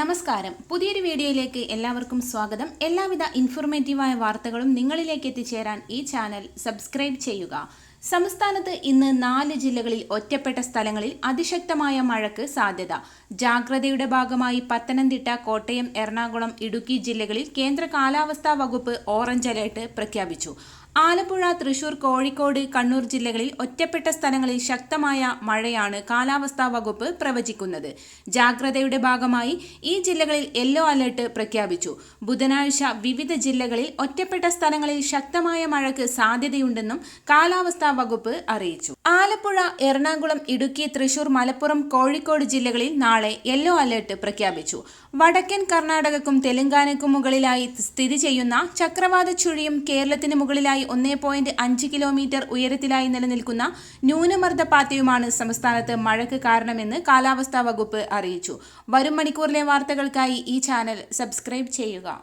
നമസ്കാരം. പുതിയൊരു വീഡിയോയിലേക്ക് എല്ലാവർക്കും സ്വാഗതം. എല്ലാവിധ ഇൻഫോർമേറ്റീവായ വാർത്തകളും നിങ്ങളിലേക്ക് എത്തിച്ചേരാൻ ഈ ചാനൽ സബ്സ്ക്രൈബ് ചെയ്യുക. സംസ്ഥാനത്ത് ഇന്ന് നാല് ജില്ലകളിൽ ഒറ്റപ്പെട്ട സ്ഥലങ്ങളിൽ അതിശക്തമായ മഴയ്ക്ക് സാധ്യത. ജാഗ്രതയുടെ ഭാഗമായി പത്തനംതിട്ട കോട്ടയം എറണാകുളം ഇടുക്കി ജില്ലകളിൽ കേന്ദ്ര കാലാവസ്ഥാ വകുപ്പ് ഓറഞ്ച് അലേർട്ട് പ്രഖ്യാപിച്ചു. ആലപ്പുഴ തൃശൂർ കോഴിക്കോട് കണ്ണൂർ ജില്ലകളിൽ ഒറ്റപ്പെട്ട സ്ഥലങ്ങളിൽ ശക്തമായ മഴയാണ് കാലാവസ്ഥാ വകുപ്പ് പ്രവചിക്കുന്നത്. ജാഗ്രതയുടെ ഭാഗമായി ഈ ജില്ലകളിൽ യെല്ലോ അലർട്ട് പ്രഖ്യാപിച്ചു. ബുധനാഴ്ച വിവിധ ജില്ലകളിൽ ഒറ്റപ്പെട്ട സ്ഥലങ്ങളിൽ ശക്തമായ മഴയ്ക്ക് സാധ്യതയുണ്ടെന്നും കാലാവസ്ഥാ വകുപ്പ് അറിയിച്ചു. ആലപ്പുഴ എറണാകുളം ഇടുക്കി തൃശൂർ മലപ്പുറം കോഴിക്കോട് ജില്ലകളിൽ നാളെ യെല്ലോ അലർട്ട് പ്രഖ്യാപിച്ചു. വടക്കൻ കർണാടകക്കും തെലങ്കാനയ്ക്കും മുകളിലായി സ്ഥിതി ചെയ്യുന്ന ചക്രവാത ചുഴിയും കേരളത്തിന് മുകളിലായി ഒന്നേ പോയിന്റ് അഞ്ച് കിലോമീറ്റർ ഉയരത്തിലായി നിലനിൽക്കുന്ന ന്യൂനമർദ്ദപാത്തയുമാണ് സംസ്ഥാനത്ത് മഴയ്ക്ക് കാരണമെന്ന് കാലാവസ്ഥാ വകുപ്പ് അറിയിച്ചു. വരും മണിക്കൂറിലെ വാർത്തകൾക്കായി ഈ ചാനൽ സബ്സ്ക്രൈബ് ചെയ്യുക.